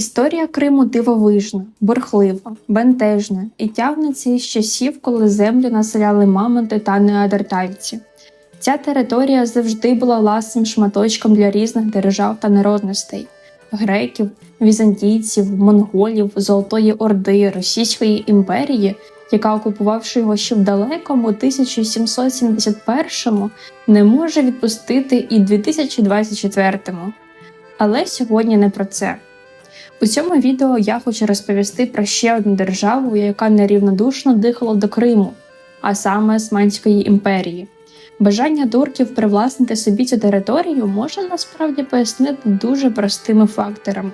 Історія Криму дивовижна, бурхлива, бентежна і тягнеться із часів, коли землю населяли мамонти та неандертальці. Ця територія завжди була ласним шматочком для різних держав та народностей греків, візантійців, монголів, Золотої Орди, Російської імперії, яка, окупувавши його ще в далекому 1771-му, не може відпустити і 2024-му. Але сьогодні не про це. У цьому відео я хочу розповісти про ще одну державу, яка нерівнодушно дихала до Криму, а саме Османської імперії. Бажання турків привласнити собі цю територію можна насправді пояснити дуже простими факторами.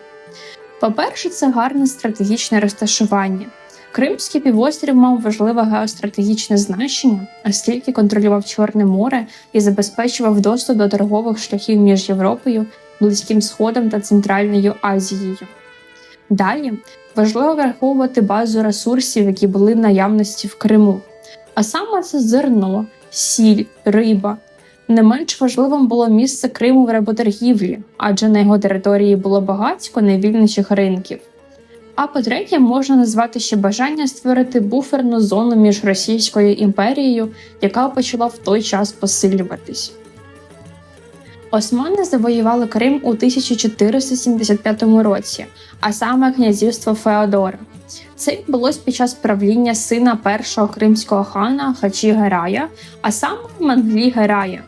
По-перше, це гарне стратегічне розташування. Кримський півострів мав важливе геостратегічне значення, оскільки контролював Чорне море і забезпечував доступ до торгових шляхів між Європою, Близьким Сходом та Центральною Азією. Далі важливо враховувати базу ресурсів, які були в наявності в Криму, а саме це зерно, сіль, риба. Не менш важливим було місце Криму в работоргівлі, адже на його території було багатько невільничих ринків. А по-третє, можна назвати ще бажання створити буферну зону між Російською імперією, яка почала в той час посилюватись. Османи завоювали Крим у 1475 році, а саме князівство Феодора. Це відбулось під час правління сина першого кримського хана Хачі Герая, а саме Манглі Герая.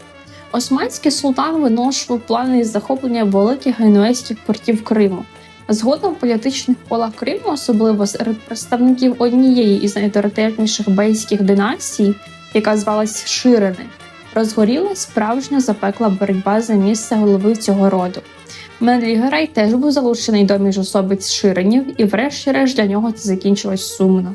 Османський султан виношував плани захоплення великих генуезьких портів Криму. Згодом в політичних колах Криму, особливо серед представників однієї із найавторитетніших бейських династій, яка звалась Ширини, розгорілась справжня запекла боротьба за місце голови цього роду. Менлі Герай теж був залучений до міжособиць Ширинів, і, врешті-решт, для нього це закінчилось сумно.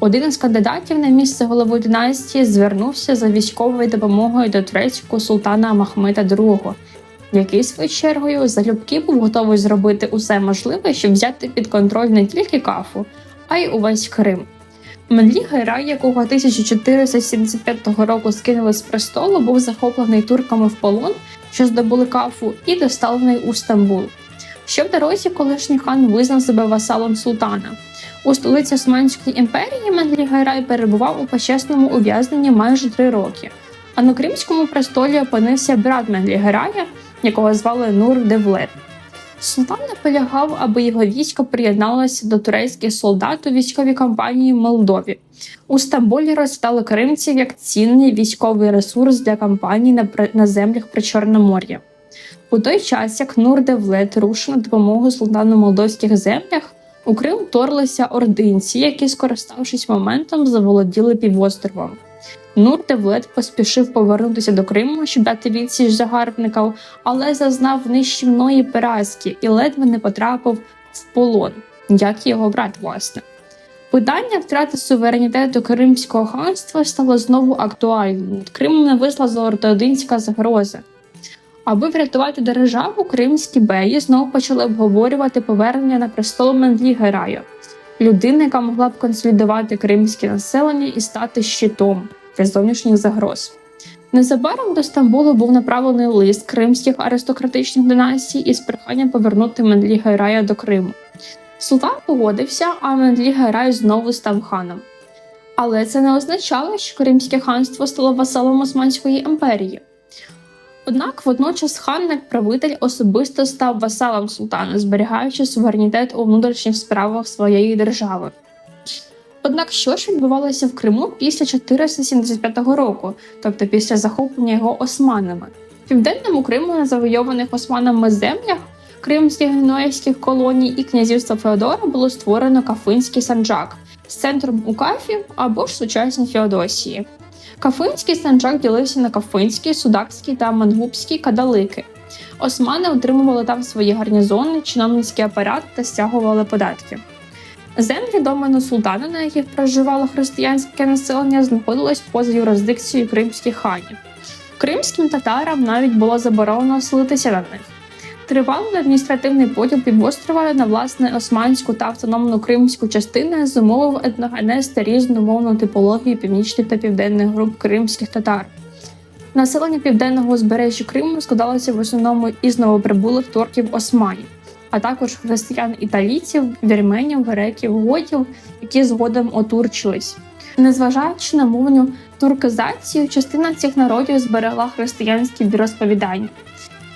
Один із кандидатів на місце голови династії звернувся за військовою допомогою до турецького султана Махмета II, який, свою чергою, залюбки був готовий зробити усе можливе, щоб взяти під контроль не тільки кафу, а й увесь Крим. Менлі Герай, якого 1475 року скинули з престолу, був захоплений турками в полон, що здобули кафу, і доставлений у Стамбул. Ще в дорозі колишній хан визнав себе васалом султана. У столиці Османської імперії Менлі Гайрай перебував у почесному ув'язненні майже три роки. А на Кримському престолі опинився брат Менлі Герая, якого звали Нур Девлет. Султан наполягав, аби його військо приєдналося до турецьких солдат у військовій кампанії в Молдові. У Стамбулі розстали кримців як цінний військовий ресурс для кампаній на, на землях при Чорномор'я. У той час, як Нур Девлет рушив на допомогу султану молдовських землях, у Крим вторглися ординці, які, скориставшись моментом, заволоділи півостровом. Нур Девлет поспішив повернутися до Криму, щоб дати відсіч загарбників, але зазнав нищівної поразки і ледве не потрапив в полон, як і його брат, власне. Питання втрати суверенітету Кримського ханства стало знову актуальним. Над Кримом нависла золотоодинська загроза. Аби врятувати державу, кримські беї знову почали обговорювати повернення на престол Мендлі Гераю, людини, яка могла б консолідувати кримське населення і стати щитом для зовнішніх загроз. Незабаром до Стамбулу був направлений лист кримських аристократичних династій із проханням повернути Мендлі Гайрая до Криму. Султан погодився, а Мендлі Гайрай знову став ханом. Але це не означало, що Кримське ханство стало васалом Османської імперії. Однак водночас хан, як правитель, особисто став васалом султана, зберігаючи суверенітет у внутрішніх справах своєї держави. Однак, що ж відбувалося в Криму після 475 року, тобто після захоплення його османами? В південному Криму на завойованих османами землях кримських генуезьких колоній і князівства Феодора було створено Кафинський санджак з центром у Кафі або ж сучасній Феодосії. Кафинський санджак ділився на Кафинський, Судакський та Мангубський кадалики. Османи отримували там свої гарнізони, чиновницький апарат та стягували податки. Землі домену султана, на яких проживало християнське населення, знаходилось поза юрисдикцією кримських ханів. Кримським татарам навіть було заборонено оселитися на них. Тривалий адміністративний поділ півострова на власне османську та автономну кримську частини зумовив етногенез та різну мовну типологію північних та південних груп кримських татар. Населення південного узбережжя Криму складалося в основному із новоприбулих торків османів. А також християн італійців, вірменів, греків, готів, які згодом отурчились. Незважаючи на мовну туркизацію, частина цих народів зберегла християнські віросповідання.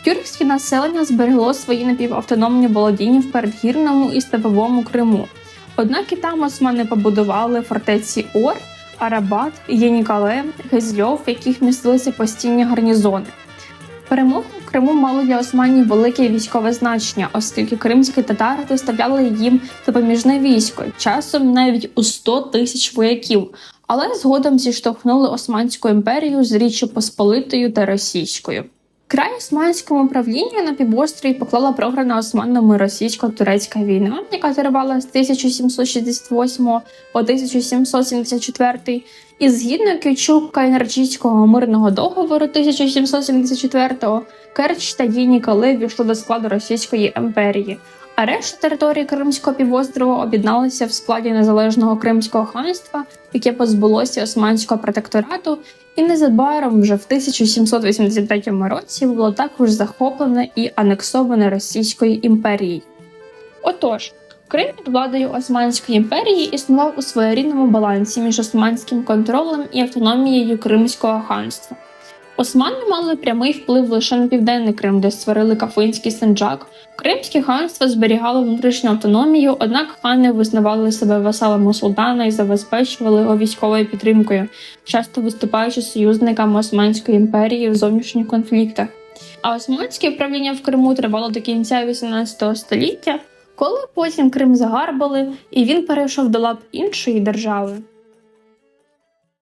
Тюркське населення зберегло свої напівавтономні володіння в передгірному і степовому Криму. Однак і там османи побудували фортеці Ор, Арабат, Єнікале, Гезльов, в яких містилися постійні гарнізони. Перемоги в Криму мала для османів велике військове значення, оскільки кримські татари доставляли їм допоміжне військо, часом навіть у 100 тисяч вояків, але згодом зіштовхнули Османську імперію з Річчю Посполитою та Російською. Край османському правлінню на півострові поклала програна османами російсько-турецька війна, яка тривала з 1768 по 1774, і згідно Кючука енергійського мирного договору 1774-го, Керч та її Ніколи війшли до складу Російської імперії. А решта території Кримського півострова об'єдналися в складі незалежного Кримського ханства, яке позбулося Османського протекторату, і незабаром вже в 1783 році було також захоплене і анексоване Російською імперією. Отож, Крим під владою Османської імперії існував у своєрідному балансі між османським контролем і автономією Кримського ханства. Османи мали прямий вплив лише на південний Крим, де створили Кафинський Санджак. Кримське ханство зберігало внутрішню автономію, однак хани визнавали себе васалами султана і забезпечували його військовою підтримкою, часто виступаючи союзниками Османської імперії в зовнішніх конфліктах. А османське правління в Криму тривало до кінця 18 століття, коли потім Крим загарбали і він перейшов до лап іншої держави.